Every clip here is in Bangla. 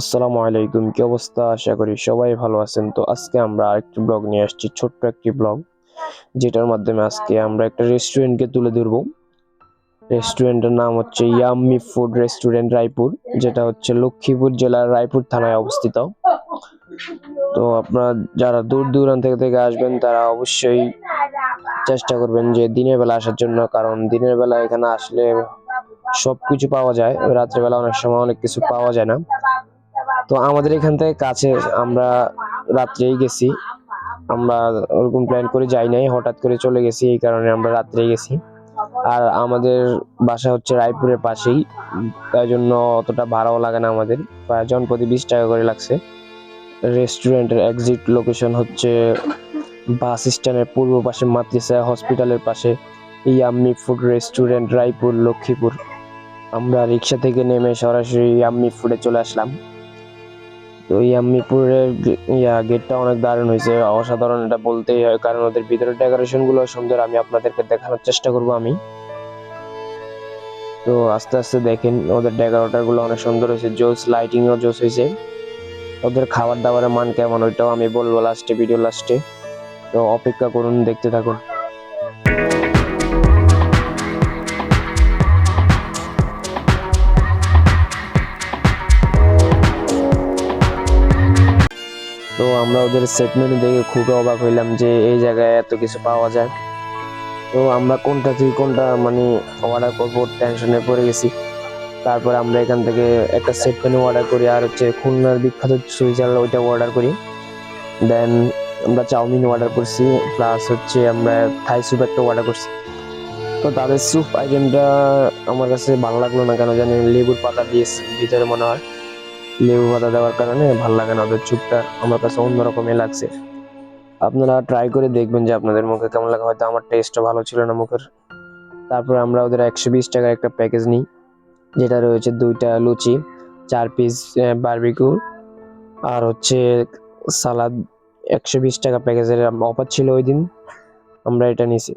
আসসালামু আলাইকুম, কি অবস্থা? আশা করি সবাই ভালো আছেন। তো আজকে আমরা আরেকটি ব্লগ নিয়ে আসছি, ছোট্ট একটি ব্লগ, যেটার মাধ্যমে আজকে আমরা একটা রেস্টুরেন্টকে তুলে ধরবো। রেস্টুরেন্টের নাম হচ্ছে ইয়াম্মি ফুড রেস্টুরেন্ট রায়পুর, যেটা হচ্ছে লক্ষ্মীপুর জেলার রায়পুর থানায় অবস্থিত। তো আপনারা যারা দূর দূরান্ত থেকে আসবেন, তারা অবশ্যই চেষ্টা করবেন যে দিনের বেলা আসার জন্য, কারণ দিনের বেলা এখানে আসলে সবকিছু পাওয়া যায়। রাত্রেবেলা অনেক সময় অনেক কিছু পাওয়া যায় না। তো আমাদের এখান থেকে কাছে আমরা রাত্রেই গেছি। আমরা ওরকম প্ল্যান করে যাই নাই, হঠাৎ করে চলে গেছি, এই কারণে আমরা রাত্রেই গেছি। আর আমাদের বাসা হচ্ছে রায়পুরের পাশেই, তাই জন্য অতটা ভাড়াও লাগে না আমাদের। প্রায় জনপ্রতি বিশ টাকা করে লাগছে। রেস্টুরেন্টের এক্সিট লোকেশন হচ্ছে বাস স্ট্যান্ডের পূর্ব পাশে মাতৃসা হসপিটালের পাশে, yummy food restaurant Raipur, Lakshmipur. আমরা রিক্সা থেকে নেমে সরাসরি ইয়াম্মি ফুডে চলে আসলাম। তো ইয়াম্মিপুরের ইয়া গেটটা অনেক দারুণ হয়েছে। অসাধারণ এটা বলতেই হয়, কারণ ওদের ভিতরের ডেকোরেশনগুলো সুন্দর। আমি আপনাদেরকে দেখানোর চেষ্টা করব আমি। তো আস্তে আস্তে দেখেন, ওদের ডেকোরেটরগুলো অনেক সুন্দর হয়েছে। জোস লাইটিং ও জোস হয়েছে। ওদের খাবার দাবারের মান কেমন, ওইটাও আমি বলব লাস্টে, ভিডিও লাস্টে। তো অপেক্ষা করুন, দেখতে থাকুন। তো আমরা ওদের সেট মেনু দেখে খুবই অবাক হইলাম যে এই জায়গায় এত কিছু পাওয়া যায়। তো আমরা কোনটা থেকে কোনটা মানে অর্ডার করব টেনশনে পড়ে গেছি। তারপরে আমরা এখান থেকে একটা সেট মেনু অর্ডার করি আর হচ্ছে খুলনার বিখ্যাত সুইজাল ওইটা অর্ডার করি। দেন আমরা চাউমিন অর্ডার করছি প্লাস হচ্ছে আমরা থাই স্যুপ একটা অর্ডার করছি। তো তাদের স্যুপ আইটেমটা আমার কাছে ভালো লাগল না কেন জানি, লেবুর পাতা দিয়ে ভিতরে মনে হয়। লেবু পাতা দেওয়ার কারণে ভালো লাগে না, ওদের চুপটা আমার কাছে অন্যরকমই লাগছে। আপনারা ট্রাই করে দেখবেন যে আপনাদের মুখে কেমন লাগে, হয়তো আমার টেস্টটা ভালো ছিল না মুখের। তারপর আমরা ওদের একশো বিশ টাকার একটা প্যাকেজ নিই, যেটা রয়েছে দুইটা লুচি, চার পিস বারবিকিউ আর হচ্ছে সালাদ একশো বিশ টাকা প্যাকেজের অফার ছিল ওই দিন। আমরা এটা নিছি।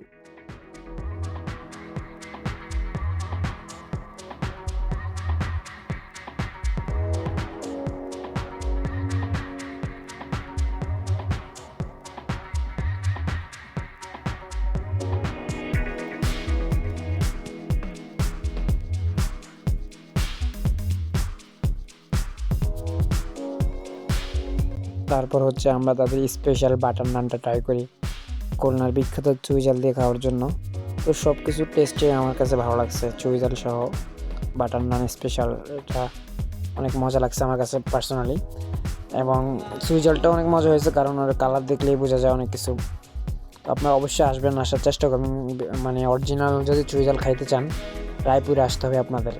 তারপর হচ্ছে আমরা তাদের স্পেশাল বাটার নানটা ট্রাই করি, খুলনার বিখ্যাত চুইজাল দিয়ে খাওয়ার জন্য। তো সব কিছু টেস্টে আমার কাছে ভালো লাগছে চুইজাল সহ বাটার নান স্পেশাল এটা অনেক মজা লাগছে আমার কাছে পার্সোনালি এবং চুইজালটা অনেক মজা হয়েছে কারণ ওর কালার দেখলেই বোঝা যায় অনেক কিছু। আপনারা অবশ্যই আসবেন, আসার চেষ্টা করবেন মানে অরিজিনাল যদি চুইজাল খাইতে চান, রায়পুরে আসতে হবে আপনাদের।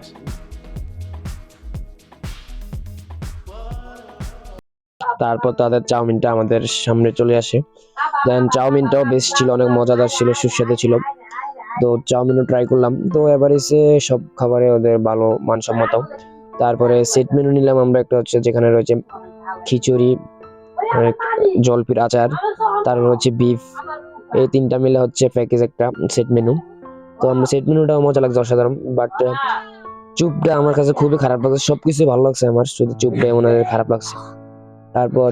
তারপর তাদের চাউমিনটা আমাদের সামনে চলে আসে। দেন চাউমিনটাও বেশ ছিল অনেক মজাদার ছিল সুস্বাদু ছিল। তো চাউমিনও ট্রাই করলাম। তো এবার এসে সব খাবারে ওদের ভালো মানসম্মত। তারপরে সেট মেনু নিলাম আমরা একটা হচ্ছে যেখানে রয়েছে খিচুড়ি আহ, জলপির আচার তারপর হচ্ছে বিফ এই তিনটা মিলে হচ্ছে প্যাকেজ একটা সেট মেনু তো আমরা সেট মেনুটাও মজা লাগছে অসাধারণ। বাট চুপটা আমার কাছে খুবই খারাপ লাগছে। সবকিছু ভালো লাগছে আমার শুধু চুপটা এমন খারাপ লাগছে। তারপর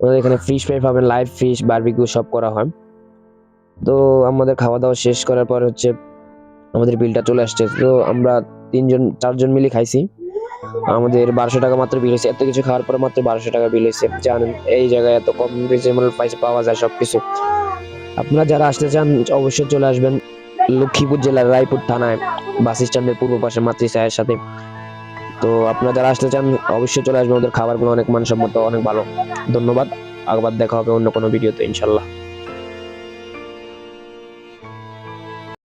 ওদের এখানে ফিশ ফ্রাই পাবেন লাইভ ফিশ বারবিকিউ সব করা হয়। তো আমাদের খাওয়া দাওয়া শেষ করার পর হচ্ছে আমাদের বিলটা চলে আসছে। তো আমরা তিনজন, চারজন মিলে খাইছি। আমাদের বারোশো টাকা মাত্র বিল হয়েছে। এত কিছু খাওয়ার পরে মাত্র বারোশো টাকা বিল হয়েছে। জানেন, এই জায়গায় এত কম রিজনেবল প্রাইসে পাওয়া যায় সবকিছু। আপনারা যারা আসতে চান, অবশ্যই চলে আসবেন লক্ষ্মীপুর জেলার রায়পুর থানায়। বাস স্ট্যান্ডের পূর্ব পাশে মাতৃসায়ের সাথে। তো আপনারা যারা আসতে চান, অবশ্যই চলে আসবেন। ওদের খাবারগুলো অনেক মানসম্মত, অনেক ভালো। ধন্যবাদ। আবার দেখা হবে অন্য কোনো ভিডিওতে, ইনশাল্লাহ।